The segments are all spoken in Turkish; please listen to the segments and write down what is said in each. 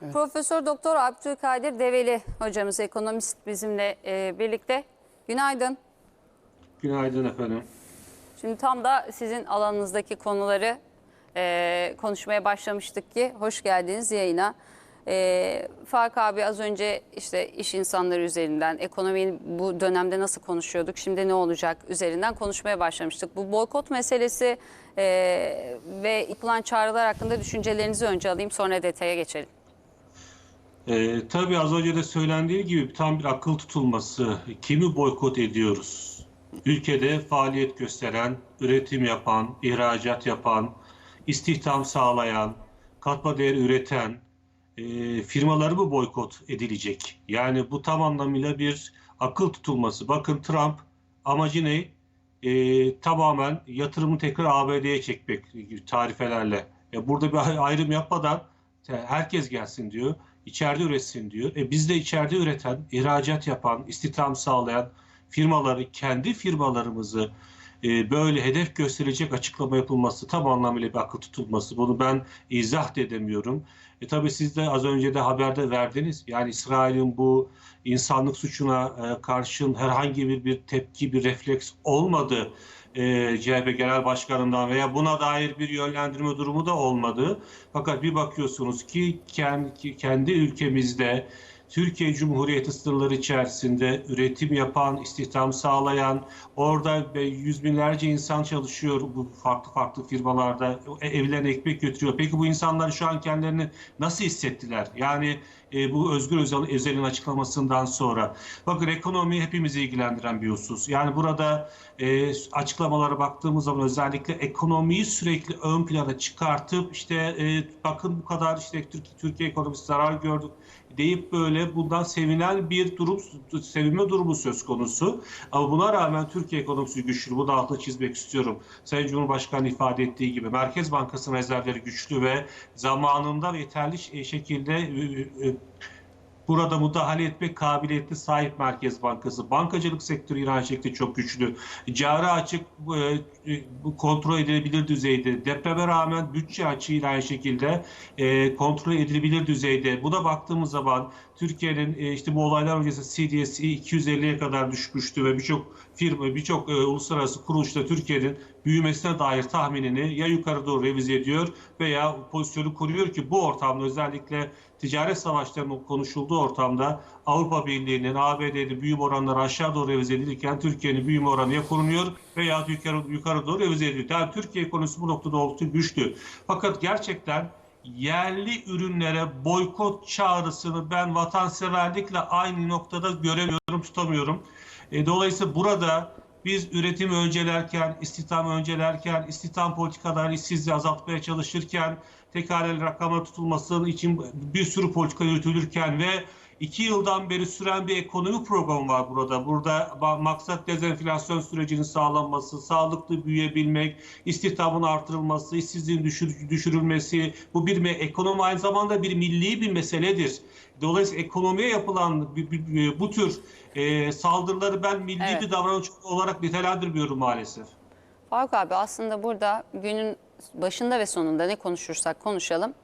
Profesör Doktor Abdülkadir Develi hocamız ekonomist bizimle e, birlikte. Günaydın. Günaydın efendim. Şimdi tam da sizin alanınızdaki konuları e, konuşmaya başlamıştık ki hoş geldiniz yayına. E, Fark abi az önce işte iş insanları üzerinden ekonomiyi bu dönemde nasıl konuşuyorduk şimdi ne olacak üzerinden konuşmaya başlamıştık. Bu boykot meselesi e, ve yapılan çağrılar hakkında düşüncelerinizi önce alayım sonra detaya geçelim. Ee, tabii az önce de söylendiği gibi tam bir akıl tutulması. Kimi boykot ediyoruz? Ülkede faaliyet gösteren, üretim yapan, ihracat yapan, istihdam sağlayan, katma değer üreten e, firmaları mı boykot edilecek? Yani bu tam anlamıyla bir akıl tutulması. Bakın Trump amacı ne? E, tamamen yatırımı tekrar ABD'ye çekmek tarifelerle. Ya burada bir ayrım yapmadan herkes gelsin diyor. İçeride üretsin diyor. E biz de içeride üreten, ihracat yapan, istihdam sağlayan firmaları, kendi firmalarımızı e, böyle hedef gösterecek açıklama yapılması tam anlamıyla bir akıl tutulması. Bunu ben izah da edemiyorum. E tabii siz de az önce de haberde verdiniz. Yani İsrail'in bu insanlık suçuna e, karşın herhangi bir, bir tepki, bir refleks olmadı e, CHP Genel Başkanı'ndan veya buna dair bir yönlendirme durumu da olmadı. Fakat bir bakıyorsunuz ki kendi, ülkemizde Türkiye Cumhuriyeti sınırları içerisinde üretim yapan, istihdam sağlayan, orada yüz binlerce insan çalışıyor bu farklı farklı firmalarda, e, evlerine ekmek götürüyor. Peki bu insanlar şu an kendilerini nasıl hissettiler? Yani e, bu Özgür Özel, Özel'in açıklamasından sonra. Bakın ekonomi hepimizi ilgilendiren bir husus. Yani burada e, açıklamalara baktığımız zaman özellikle ekonomiyi sürekli ön plana çıkartıp işte e, bakın bu kadar işte Türkiye, Türkiye ekonomisi zarar gördük deyip böyle bundan sevinen bir durum, sevinme durumu söz konusu. Ama buna rağmen Türkiye ekonomisi güçlü. Bunu da altına çizmek istiyorum. Sayın Cumhurbaşkanı ifade ettiği gibi Merkez Bankası'nın rezervleri güçlü ve zamanında yeterli şekilde burada müdahale etmek kabiliyetli sahip Merkez Bankası. Bankacılık sektörü İran şekli çok güçlü. Cari açık e, bu kontrol edilebilir düzeyde. Depreme rağmen bütçe açığı ile aynı şekilde e, kontrol edilebilir düzeyde. Buna baktığımız zaman Türkiye'nin e, işte bu olaylar öncesi CDS'i 250'ye kadar düşmüştü ve birçok firma, birçok e, uluslararası kuruluşta Türkiye'nin büyümesine dair tahminini ya yukarı doğru revize ediyor veya pozisyonu koruyor ki bu ortamda özellikle ticaret savaşlarının konuşulduğu ortamda Avrupa Birliği'nin, ABD'nin büyüme oranları aşağı doğru revize edilirken Türkiye'nin büyüme oranı ya korunuyor veya yukarı, yukarı doğru revize ediliyor. Yani Türkiye ekonomisi bu noktada oldukça güçlü. Fakat gerçekten yerli ürünlere boykot çağrısını ben vatanseverlikle aynı noktada göremiyorum, tutamıyorum. E, dolayısıyla burada biz üretimi öncelerken, istihdam öncelerken, istihdam politikalarını işsizliği azaltmaya çalışırken, tekerreli rakamlar tutulması için bir sürü politika yürütülürken ve iki yıldan beri süren bir ekonomi programı var burada. Burada maksat dezenflasyon sürecinin sağlanması, sağlıklı büyüyebilmek, istihdamın artırılması, işsizliğin düşür, düşürülmesi. Bu bir ekonomi aynı zamanda bir milli bir meseledir. Dolayısıyla ekonomiye yapılan bu tür e, saldırıları ben milli Evet. bir davranış olarak nitelendirmiyorum maalesef. Faruk abi aslında burada günün başında ve sonunda ne konuşursak konuşalım.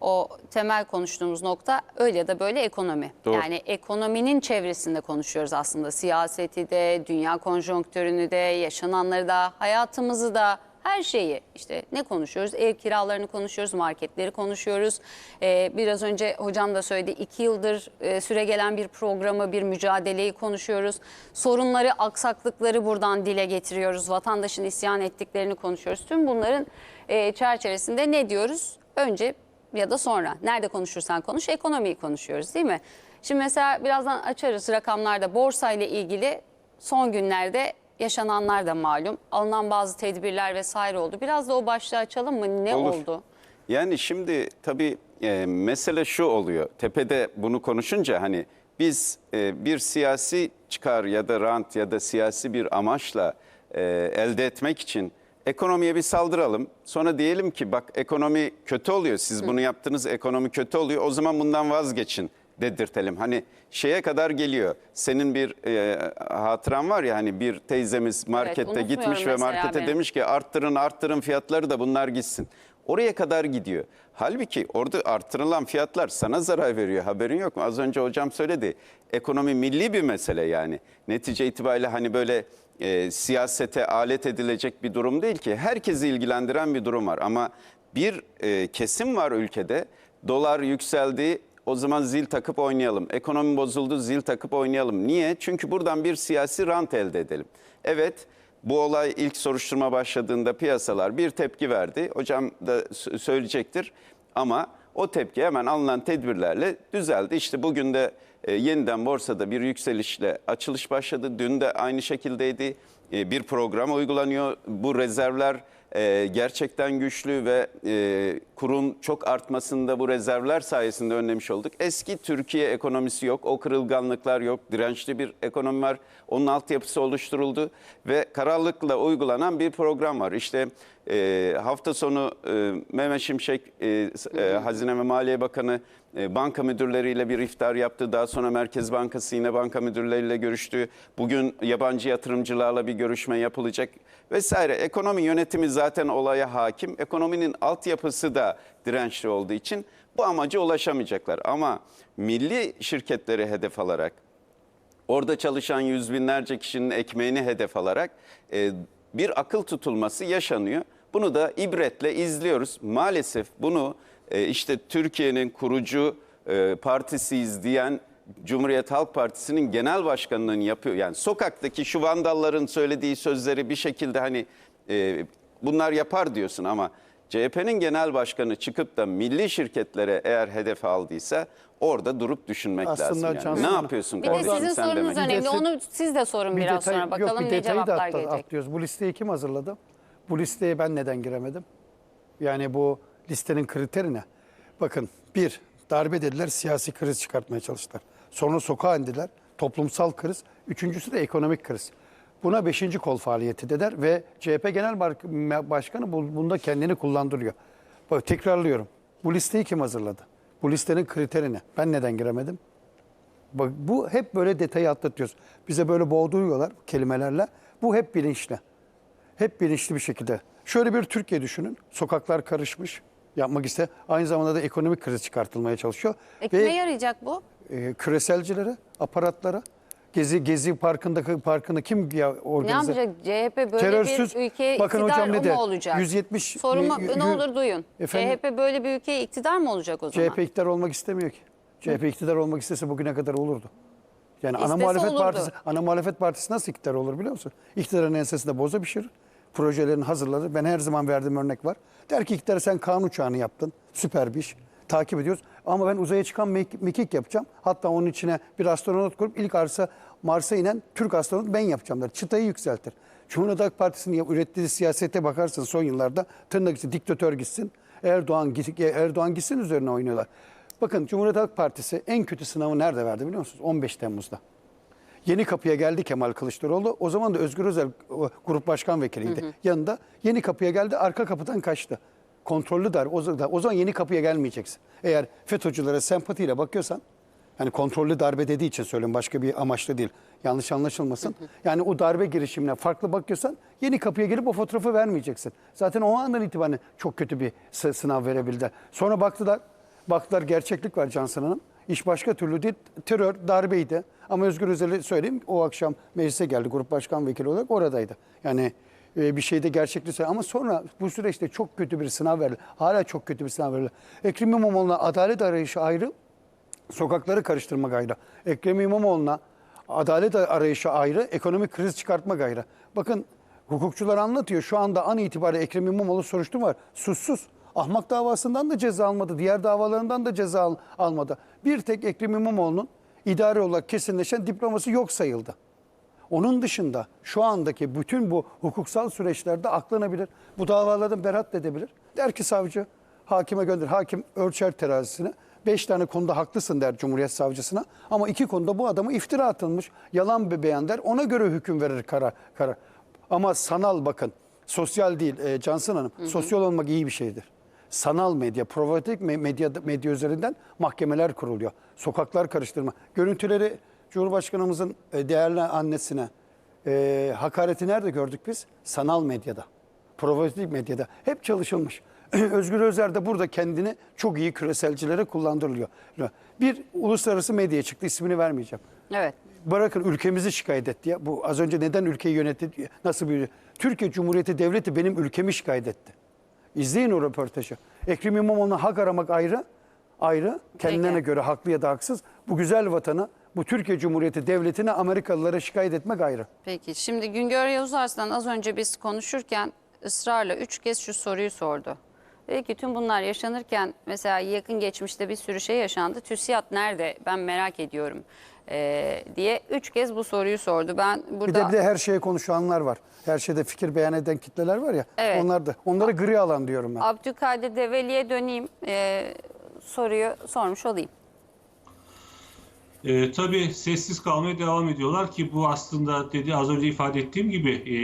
O temel konuştuğumuz nokta öyle ya da böyle ekonomi. Doğru. Yani ekonominin çevresinde konuşuyoruz aslında. Siyaseti de, dünya konjonktürünü de, yaşananları da, hayatımızı da, her şeyi. işte ne konuşuyoruz? Ev kiralarını konuşuyoruz, marketleri konuşuyoruz. Ee, biraz önce hocam da söyledi. iki yıldır e, süre gelen bir programı, bir mücadeleyi konuşuyoruz. Sorunları, aksaklıkları buradan dile getiriyoruz. Vatandaşın isyan ettiklerini konuşuyoruz. Tüm bunların e, çerçevesinde ne diyoruz? Önce ya da sonra. Nerede konuşursan konuş, ekonomiyi konuşuyoruz değil mi? Şimdi mesela birazdan açarız rakamlarda borsayla ilgili son günlerde yaşananlar da malum. Alınan bazı tedbirler vesaire oldu. Biraz da o başlığı açalım mı? Ne Olur. oldu? Yani şimdi tabii e, mesele şu oluyor. Tepede bunu konuşunca hani biz e, bir siyasi çıkar ya da rant ya da siyasi bir amaçla e, elde etmek için ekonomiye bir saldıralım. Sonra diyelim ki bak ekonomi kötü oluyor. Siz bunu yaptınız ekonomi kötü oluyor. O zaman bundan vazgeçin dedirtelim. Hani şeye kadar geliyor. Senin bir e, hatıran var ya hani bir teyzemiz markette unutmuyorum gitmiş ve markete benim. demiş ki arttırın arttırın fiyatları da bunlar gitsin. Oraya kadar gidiyor. Halbuki orada artırılan fiyatlar sana zarar veriyor. Haberin yok mu? Az önce hocam söyledi. Ekonomi milli bir mesele yani. Netice itibariyle hani böyle e, siyasete alet edilecek bir durum değil ki. Herkesi ilgilendiren bir durum var. Ama bir e, kesim var ülkede. Dolar yükseldi. O zaman zil takıp oynayalım. Ekonomi bozuldu zil takıp oynayalım. Niye? Çünkü buradan bir siyasi rant elde edelim. Evet bu olay ilk soruşturma başladığında piyasalar bir tepki verdi. Hocam da söyleyecektir. Ama o tepki hemen alınan tedbirlerle düzeldi. İşte bugün de e, yeniden borsada bir yükselişle açılış başladı. Dün de aynı şekildeydi. E, bir program uygulanıyor. Bu rezervler e, gerçekten güçlü ve e, kurun çok artmasında bu rezervler sayesinde önlemiş olduk. Eski Türkiye ekonomisi yok, o kırılganlıklar yok, dirençli bir ekonomi var. Onun altyapısı oluşturuldu ve kararlılıkla uygulanan bir program var. İşte e, hafta sonu e, Mehmet Şimşek, e, e, Hazine ve Maliye Bakanı e, banka müdürleriyle bir iftar yaptı. Daha sonra Merkez Bankası yine banka müdürleriyle görüştü. Bugün yabancı yatırımcılarla bir görüşme yapılacak vesaire. Ekonomi yönetimi zaten olaya hakim. Ekonominin altyapısı da dirençli olduğu için bu amaca ulaşamayacaklar. Ama milli şirketleri hedef alarak orada çalışan yüz binlerce kişinin ekmeğini hedef alarak e, bir akıl tutulması yaşanıyor. Bunu da ibretle izliyoruz. Maalesef bunu e, işte Türkiye'nin kurucu e, partisiyiz diyen Cumhuriyet Halk Partisi'nin genel başkanlığını yapıyor. Yani sokaktaki şu vandalların söylediği sözleri bir şekilde hani e, bunlar yapar diyorsun ama CHP'nin genel başkanı çıkıp da milli şirketlere eğer hedef aldıysa orada durup düşünmek Aslında lazım. Yani. Ne yapıyorsun Bir de sizin sen sorunuz demek. önemli. Bir Onu siz de sorun Bir biraz detay- sonra. Bakalım yok, bir ne detayı da cevaplar atla- gelecek. atlıyoruz. Bu listeyi kim hazırladı? Bu listeye ben neden giremedim? Yani bu listenin kriteri ne? Bakın bir, darbe dediler, siyasi kriz çıkartmaya çalıştılar. Sonra sokağa indiler, toplumsal kriz. Üçüncüsü de ekonomik kriz. Buna beşinci kol faaliyeti dediler ve CHP Genel Başkanı bu- bunda kendini kullandırıyor. Bak tekrarlıyorum. Bu listeyi kim hazırladı? Bu listenin kriteri ne? Ben neden giremedim? Bak bu hep böyle detayı atlatıyoruz. Bize böyle boğduruyorlar kelimelerle. Bu hep bilinçli. Hep bilinçli bir şekilde. Şöyle bir Türkiye düşünün. Sokaklar karışmış. Yapmak iste. Aynı zamanda da ekonomik kriz çıkartılmaya çalışıyor. E, kime yarayacak bu? e, küreselcilere, aparatlara, Gezi Gezi Parkı'ndaki parkını kim ya Ne organize? yapacak? CHP böyle Terörsüz- bir ülkeye Bakın iktidar hocam ne mı de, olacak? 170 Sorumu y- y- ne olur duyun. Efendim? CHP böyle bir ülkeye iktidar mı olacak o zaman? CHP iktidar olmak istemiyor ki. CHP iktidar olmak istese bugüne kadar olurdu. Yani ana İstese muhalefet olurdu. partisi ana muhalefet partisi nasıl iktidar olur biliyor musun? İktidarın ensesinde boza pişirir. Projelerini hazırladı. Ben her zaman verdiğim örnek var. Der ki iktidara sen Kaan uçağını yaptın. Süper bir iş. Takip ediyoruz. Ama ben uzaya çıkan mek- mekik yapacağım. Hatta onun içine bir astronot kurup ilk arsa Mars'a inen Türk astronot ben yapacağım der. Çıtayı yükseltir. Cumhuriyet Halk Partisi'nin ürettiği siyasete bakarsın son yıllarda tırnak içi diktatör gitsin. Erdoğan, git- Erdoğan gitsin üzerine oynuyorlar. Bakın Cumhuriyet Halk Partisi en kötü sınavı nerede verdi biliyor musunuz? 15 Temmuz'da. Yeni kapıya geldi Kemal Kılıçdaroğlu. O zaman da Özgür Özel grup başkan vekiliydi. Yanında yeni kapıya geldi arka kapıdan kaçtı. Kontrollü dar. O zaman, o zaman yeni kapıya gelmeyeceksin. Eğer FETÖ'cülere sempatiyle bakıyorsan yani kontrollü darbe dediği için söylüyorum başka bir amaçlı değil. Yanlış anlaşılmasın. Yani o darbe girişimine farklı bakıyorsan yeni kapıya gelip o fotoğrafı vermeyeceksin. Zaten o andan itibaren çok kötü bir sı- sınav verebildiler. Sonra baktılar, baktılar gerçeklik var Cansın Hanım. İş başka türlü değil. Terör, darbeydi. Ama Özgür Özel'i söyleyeyim. O akşam meclise geldi grup başkan vekili olarak oradaydı. Yani e, bir şeyde gerçeklik söyledi. Ama sonra bu süreçte çok kötü bir sınav verildi. Hala çok kötü bir sınav verildi. Ekrem İmamoğlu'na adalet arayışı ayrı, sokakları karıştırmak ayrı. Ekrem İmamoğlu'na adalet arayışı ayrı, ekonomik kriz çıkartmak ayrı. Bakın hukukçular anlatıyor. Şu anda an itibariyle Ekrem İmamoğlu soruşturma var. Suçsuz. Ahmak davasından da ceza almadı. Diğer davalarından da ceza al- almadı. Bir tek Ekrem İmamoğlu'nun idari olarak kesinleşen diploması yok sayıldı. Onun dışında şu andaki bütün bu hukuksal süreçlerde aklanabilir. Bu davalardan beraat edebilir. Der ki savcı hakime gönder. Hakim ölçer terazisine. Beş tane konuda haklısın der Cumhuriyet Savcısına. Ama iki konuda bu adamı iftira atılmış. Yalan bir beyan der. Ona göre hüküm verir karar. karar. Ama sanal bakın. Sosyal değil e, Cansın Hanım. Sosyal olmak iyi bir şeydir. Sanal medya, provokatif me- medya, medya üzerinden mahkemeler kuruluyor. Sokaklar karıştırma. Görüntüleri Cumhurbaşkanımızın e, değerli annesine e, hakareti nerede gördük biz? Sanal medyada. Provokatif medyada. Hep çalışılmış. Özgür Özer de burada kendini çok iyi küreselcilere kullandırılıyor. Bir uluslararası medyaya çıktı ismini vermeyeceğim. Evet. Bırakın ülkemizi şikayet etti ya. Bu az önce neden ülkeyi yönetti? Nasıl bir Türkiye Cumhuriyeti Devleti benim ülkemi şikayet etti. İzleyin o röportajı. Ekrem İmamoğlu'na hak aramak ayrı, ayrı. Kendilerine Peki. göre haklı ya da haksız. Bu güzel vatanı, bu Türkiye Cumhuriyeti Devleti'ne Amerikalılara şikayet etmek ayrı. Peki şimdi Güngör Yavuz Arslan az önce biz konuşurken ısrarla üç kez şu soruyu sordu. Dedi ki tüm bunlar yaşanırken mesela yakın geçmişte bir sürü şey yaşandı. TÜSİAD nerede ben merak ediyorum ee, diye üç kez bu soruyu sordu. Ben Bir burada de bir de her şeye konuşanlar var. Her şeyde fikir beyan eden kitleler var ya. Evet. Onlar da onları gri alan diyorum ben. Abdülkadir Develi'ye döneyim Ee, soruyu sormuş olayım. E, tabii sessiz kalmaya devam ediyorlar ki bu aslında dedi az önce ifade ettiğim gibi e,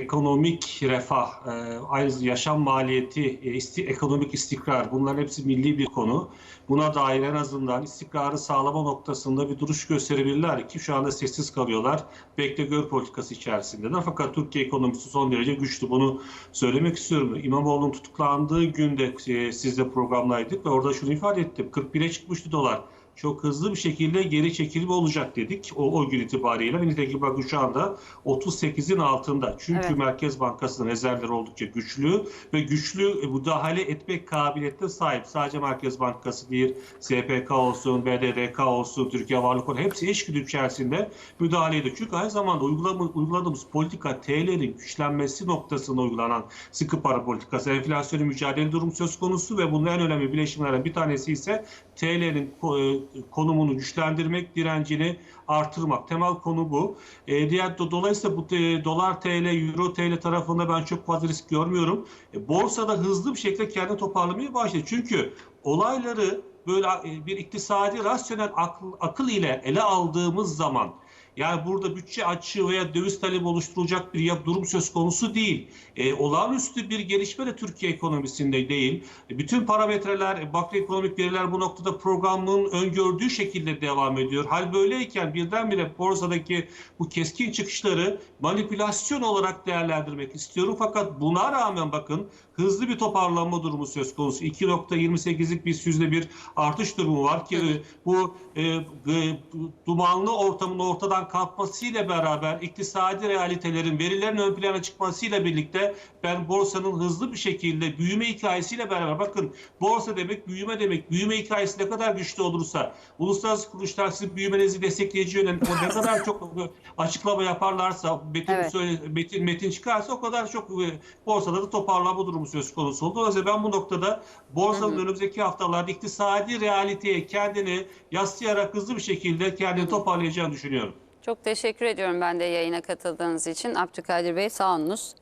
ekonomik refah, e, aynı yaşam maliyeti, e, isti- ekonomik istikrar bunların hepsi milli bir konu. Buna dair en azından istikrarı sağlama noktasında bir duruş gösterebilirler ki şu anda sessiz kalıyorlar. Bekle gör politikası içerisindeler. Fakat Türkiye ekonomisi son derece güçlü. Bunu söylemek istiyorum. İmamoğlu'nun tutuklandığı günde e, sizle programdaydık ve orada şunu ifade ettim. 41'e çıkmıştı dolar çok hızlı bir şekilde geri çekilme olacak dedik o, o gün itibariyle. Nitekim bakın şu anda 38'in altında. Çünkü Evet. Merkez Bankası'nın rezervleri oldukça güçlü ve güçlü müdahale etmek kabiliyetine sahip. Sadece Merkez Bankası değil, SPK olsun, BDDK olsun, Türkiye Varlık Fonu hepsi eşgüdü içerisinde müdahale ediyor. Çünkü aynı zamanda uygulama, uyguladığımız politika TL'nin güçlenmesi noktasında uygulanan sıkı para politikası, enflasyonu mücadele durum söz konusu ve bunun en önemli bileşimlerden bir tanesi ise TL'nin e, konumunu güçlendirmek, direncini artırmak. Temel konu bu. E, diğer do- dolayısıyla bu e, dolar TL, euro TL tarafında ben çok fazla risk görmüyorum. E, borsada hızlı bir şekilde kendini toparlamaya başladı. Çünkü olayları böyle e, bir iktisadi rasyonel akıl, akıl ile ele aldığımız zaman yani burada bütçe açığı veya döviz talebi oluşturulacak bir durum söz konusu değil. E, olağanüstü bir gelişme de Türkiye ekonomisinde değil. E, bütün parametreler, e, makroekonomik veriler bu noktada programın öngördüğü şekilde devam ediyor. Hal böyleyken birdenbire borsadaki bu keskin çıkışları manipülasyon olarak değerlendirmek istiyorum. Fakat buna rağmen bakın hızlı bir toparlanma durumu söz konusu. 2.28'lik bir yüzde bir artış durumu var ki e, bu e, g- dumanlı ortamın ortadan kalkmasıyla beraber iktisadi realitelerin verilerin ön plana çıkmasıyla birlikte ben borsanın hızlı bir şekilde büyüme hikayesiyle beraber bakın borsa demek büyüme demek büyüme hikayesi ne kadar güçlü olursa uluslararası kuruluşlar sizin büyümenizi destekleyici yönelik ne kadar çok açıklama yaparlarsa metin, Evet. söyle, metin, metin çıkarsa o kadar çok e, borsada da toparlanma durumu söz konusu oldu. Dolayısıyla ben bu noktada borsanın önümüzdeki haftalarda iktisadi realiteye kendini yaslayarak hızlı bir şekilde kendini toparlayacağını düşünüyorum. Çok teşekkür ediyorum ben de yayına katıldığınız için. Abdülkadir Bey sağ olunuz.